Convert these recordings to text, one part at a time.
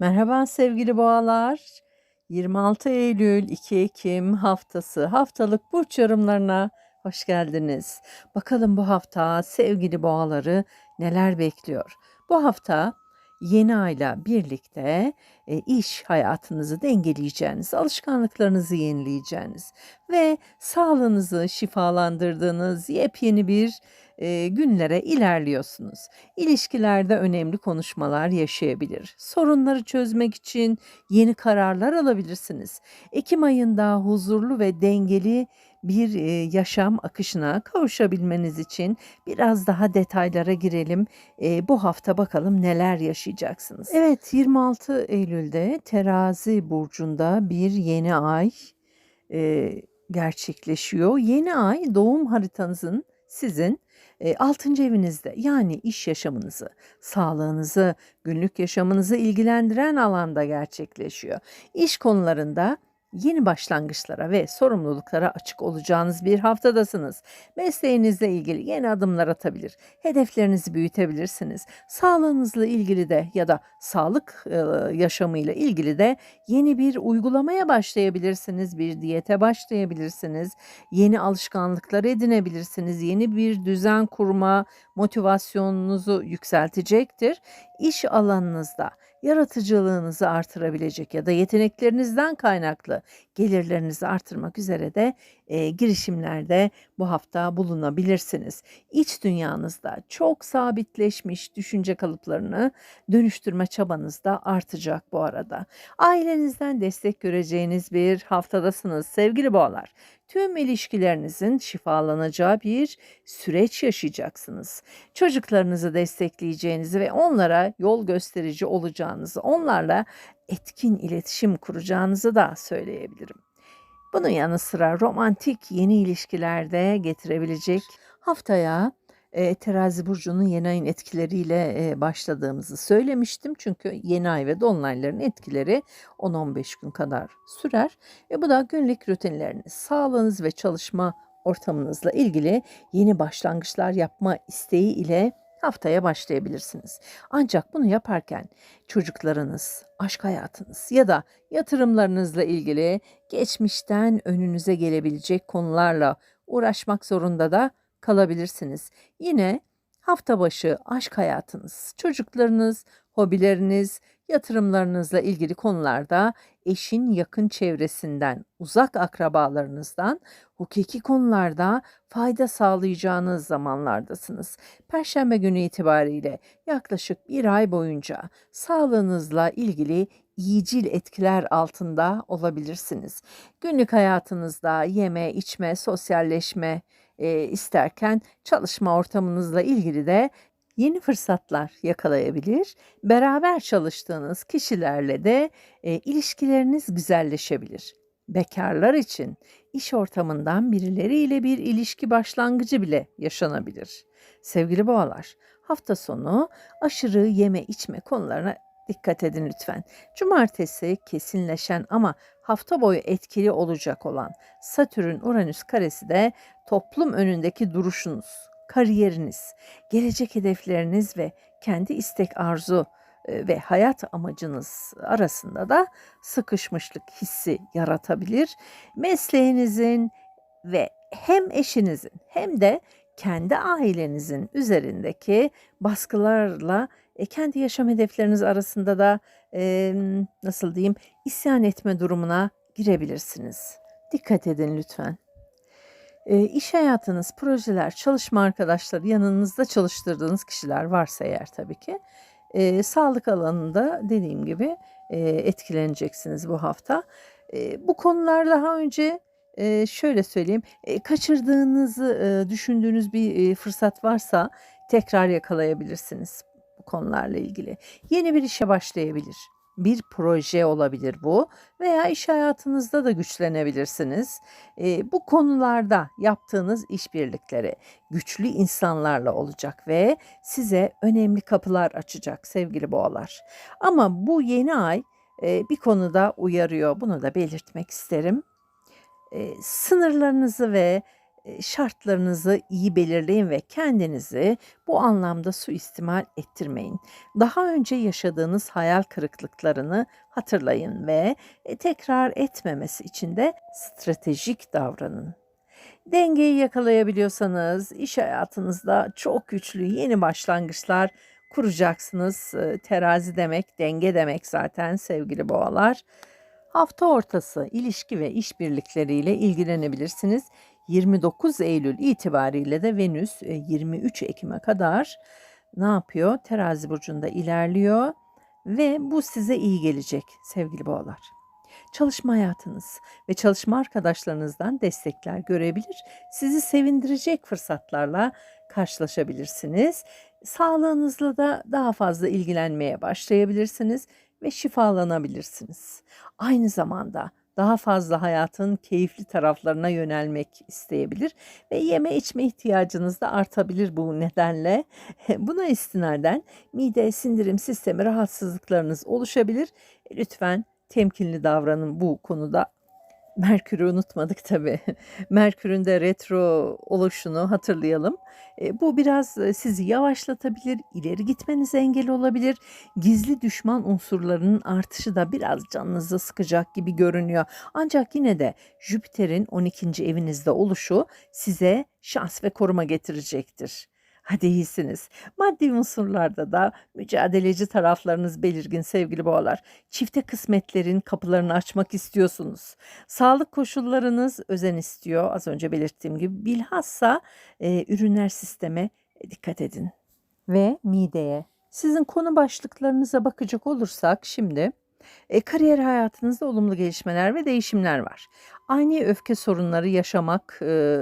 Merhaba sevgili boğalar. 26 Eylül 2 Ekim haftası haftalık burç yorumlarına hoş geldiniz. Bakalım bu hafta sevgili boğaları neler bekliyor? Bu hafta yeni ayla birlikte e, iş hayatınızı dengeleyeceğiniz, alışkanlıklarınızı yenileyeceğiniz ve sağlığınızı şifalandırdığınız yepyeni bir e, günlere ilerliyorsunuz. İlişkilerde önemli konuşmalar yaşayabilir. Sorunları çözmek için yeni kararlar alabilirsiniz. Ekim ayında huzurlu ve dengeli bir yaşam akışına kavuşabilmeniz için biraz daha detaylara girelim. Bu hafta bakalım neler yaşayacaksınız. Evet 26 Eylül'de Terazi burcunda bir yeni ay gerçekleşiyor. Yeni ay doğum haritanızın sizin e, 6. evinizde yani iş yaşamınızı, sağlığınızı, günlük yaşamınızı ilgilendiren alanda gerçekleşiyor. İş konularında yeni başlangıçlara ve sorumluluklara açık olacağınız bir haftadasınız. Mesleğinizle ilgili yeni adımlar atabilir, hedeflerinizi büyütebilirsiniz. Sağlığınızla ilgili de ya da sağlık e, yaşamıyla ilgili de yeni bir uygulamaya başlayabilirsiniz, bir diyete başlayabilirsiniz, yeni alışkanlıklar edinebilirsiniz, yeni bir düzen kurma motivasyonunuzu yükseltecektir. İş alanınızda yaratıcılığınızı artırabilecek ya da yeteneklerinizden kaynaklı gelirlerinizi artırmak üzere de e, girişimlerde bu hafta bulunabilirsiniz. İç dünyanızda çok sabitleşmiş düşünce kalıplarını dönüştürme çabanız da artacak bu arada. Ailenizden destek göreceğiniz bir haftadasınız sevgili boğalar. Tüm ilişkilerinizin şifalanacağı bir süreç yaşayacaksınız. Çocuklarınızı destekleyeceğinizi ve onlara yol gösterici olacağınızı, onlarla etkin iletişim kuracağınızı da söyleyebilirim. Bunun yanı sıra romantik yeni ilişkilerde getirebilecek haftaya e, terazi burcunun yeni ayın etkileriyle e, başladığımızı söylemiştim. Çünkü yeni ay ve dolunayların etkileri 10-15 gün kadar sürer. E, bu da günlük rutinleriniz, sağlığınız ve çalışma ortamınızla ilgili yeni başlangıçlar yapma isteği ile haftaya başlayabilirsiniz. Ancak bunu yaparken çocuklarınız, aşk hayatınız ya da yatırımlarınızla ilgili geçmişten önünüze gelebilecek konularla uğraşmak zorunda da kalabilirsiniz. Yine hafta başı aşk hayatınız, çocuklarınız, hobileriniz, yatırımlarınızla ilgili konularda eşin yakın çevresinden, uzak akrabalarınızdan hukuki konularda fayda sağlayacağınız zamanlardasınız. Perşembe günü itibariyle yaklaşık bir ay boyunca sağlığınızla ilgili iyicil etkiler altında olabilirsiniz. Günlük hayatınızda yeme, içme, sosyalleşme, e, isterken çalışma ortamınızla ilgili de yeni fırsatlar yakalayabilir. Beraber çalıştığınız kişilerle de e, ilişkileriniz güzelleşebilir. Bekarlar için iş ortamından birileriyle bir ilişki başlangıcı bile yaşanabilir. Sevgili boğalar, hafta sonu aşırı yeme içme konularına dikkat edin lütfen. Cumartesi kesinleşen ama hafta boyu etkili olacak olan Satürn-Uranüs karesi de toplum önündeki duruşunuz, kariyeriniz, gelecek hedefleriniz ve kendi istek arzu e, ve hayat amacınız arasında da sıkışmışlık hissi yaratabilir. Mesleğinizin ve hem eşinizin hem de kendi ailenizin üzerindeki baskılarla e, kendi yaşam hedefleriniz arasında da e, nasıl diyeyim isyan etme durumuna girebilirsiniz. Dikkat edin lütfen. E, iş hayatınız, projeler, çalışma arkadaşları, yanınızda çalıştırdığınız kişiler varsa eğer tabii ki e, sağlık alanında dediğim gibi e, etkileneceksiniz bu hafta. E, bu konular daha önce e, şöyle söyleyeyim, e, kaçırdığınızı e, düşündüğünüz bir e, fırsat varsa tekrar yakalayabilirsiniz konularla ilgili. Yeni bir işe başlayabilir. Bir proje olabilir bu veya iş hayatınızda da güçlenebilirsiniz. E, bu konularda yaptığınız işbirlikleri güçlü insanlarla olacak ve size önemli kapılar açacak sevgili boğalar. Ama bu yeni ay e, bir konuda uyarıyor. Bunu da belirtmek isterim. E, sınırlarınızı ve şartlarınızı iyi belirleyin ve kendinizi bu anlamda suistimal ettirmeyin. Daha önce yaşadığınız hayal kırıklıklarını hatırlayın ve tekrar etmemesi için de stratejik davranın. Dengeyi yakalayabiliyorsanız iş hayatınızda çok güçlü yeni başlangıçlar kuracaksınız. Terazi demek, denge demek zaten sevgili boğalar. Hafta ortası ilişki ve işbirlikleriyle ilgilenebilirsiniz. 29 Eylül itibariyle de Venüs e, 23 Ekim'e kadar ne yapıyor? Terazi burcunda ilerliyor ve bu size iyi gelecek sevgili boğalar. Çalışma hayatınız ve çalışma arkadaşlarınızdan destekler görebilir. Sizi sevindirecek fırsatlarla karşılaşabilirsiniz. Sağlığınızla da daha fazla ilgilenmeye başlayabilirsiniz ve şifalanabilirsiniz. Aynı zamanda daha fazla hayatın keyifli taraflarına yönelmek isteyebilir ve yeme içme ihtiyacınız da artabilir bu nedenle. Buna istinaden mide sindirim sistemi rahatsızlıklarınız oluşabilir. Lütfen temkinli davranın bu konuda. Merkür'ü unutmadık tabii. Merkür'ün de retro oluşunu hatırlayalım. E, bu biraz e, sizi yavaşlatabilir, ileri gitmenize engel olabilir. Gizli düşman unsurlarının artışı da biraz canınızı sıkacak gibi görünüyor. Ancak yine de Jüpiter'in 12. evinizde oluşu size şans ve koruma getirecektir. Hadi. Maddi unsurlarda da mücadeleci taraflarınız belirgin sevgili boğalar. Çifte kısmetlerin kapılarını açmak istiyorsunuz. Sağlık koşullarınız özen istiyor. Az önce belirttiğim gibi bilhassa e, ürünler sisteme dikkat edin. Ve mideye. Sizin konu başlıklarınıza bakacak olursak şimdi e, kariyer hayatınızda olumlu gelişmeler ve değişimler var. Ani öfke sorunları yaşamak e,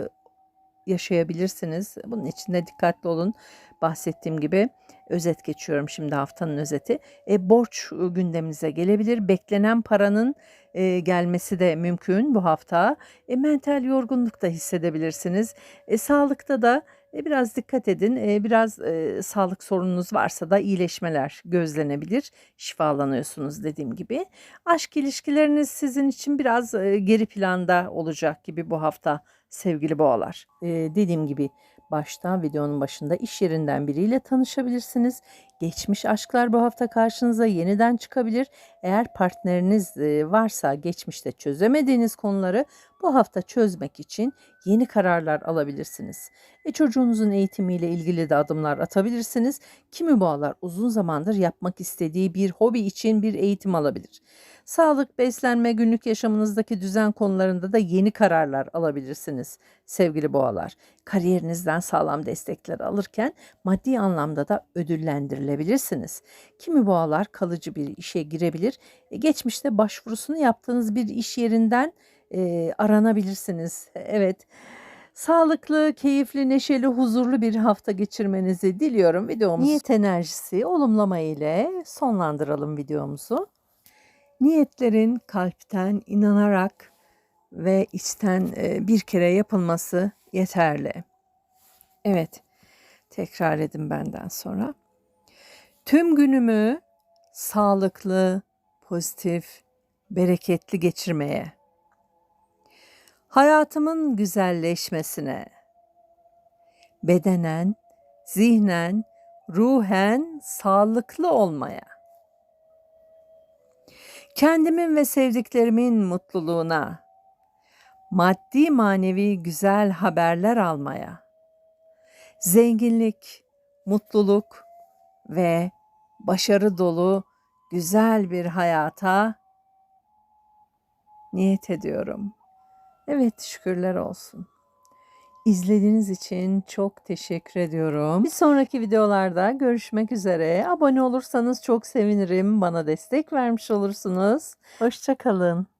yaşayabilirsiniz. Bunun için de dikkatli olun. Bahsettiğim gibi özet geçiyorum şimdi haftanın özeti. E, borç gündeminize gelebilir. Beklenen paranın e, gelmesi de mümkün bu hafta. E, mental yorgunluk da hissedebilirsiniz. E, sağlıkta da e, biraz dikkat edin. E, biraz e, sağlık sorununuz varsa da iyileşmeler gözlenebilir. Şifalanıyorsunuz dediğim gibi. Aşk ilişkileriniz sizin için biraz geri planda olacak gibi bu hafta sevgili boğalar. E, dediğim gibi başta videonun başında iş yerinden biriyle tanışabilirsiniz. Geçmiş aşklar bu hafta karşınıza yeniden çıkabilir. Eğer partneriniz varsa geçmişte çözemediğiniz konuları bu hafta çözmek için yeni kararlar alabilirsiniz. E çocuğunuzun eğitimiyle ilgili de adımlar atabilirsiniz. Kimi boğalar uzun zamandır yapmak istediği bir hobi için bir eğitim alabilir. Sağlık, beslenme, günlük yaşamınızdaki düzen konularında da yeni kararlar alabilirsiniz sevgili boğalar. Kariyerinizden sağlam destekler alırken maddi anlamda da ödüllendirilebilirsiniz. Kimi boğalar kalıcı bir işe girebilir. E, geçmişte başvurusunu yaptığınız bir iş yerinden e, aranabilirsiniz. Evet. Sağlıklı, keyifli, neşeli, huzurlu bir hafta geçirmenizi diliyorum. Videomuz niyet enerjisi olumlama ile sonlandıralım videomuzu. Niyetlerin kalpten inanarak ve içten bir kere yapılması yeterli. Evet, tekrar edin benden sonra. Tüm günümü sağlıklı, pozitif, bereketli geçirmeye, hayatımın güzelleşmesine, bedenen, zihnen, ruhen sağlıklı olmaya, kendimin ve sevdiklerimin mutluluğuna, maddi manevi güzel haberler almaya, zenginlik, mutluluk ve başarı dolu güzel bir hayata niyet ediyorum. Evet şükürler olsun. İzlediğiniz için çok teşekkür ediyorum. Bir sonraki videolarda görüşmek üzere. Abone olursanız çok sevinirim. Bana destek vermiş olursunuz. Hoşçakalın.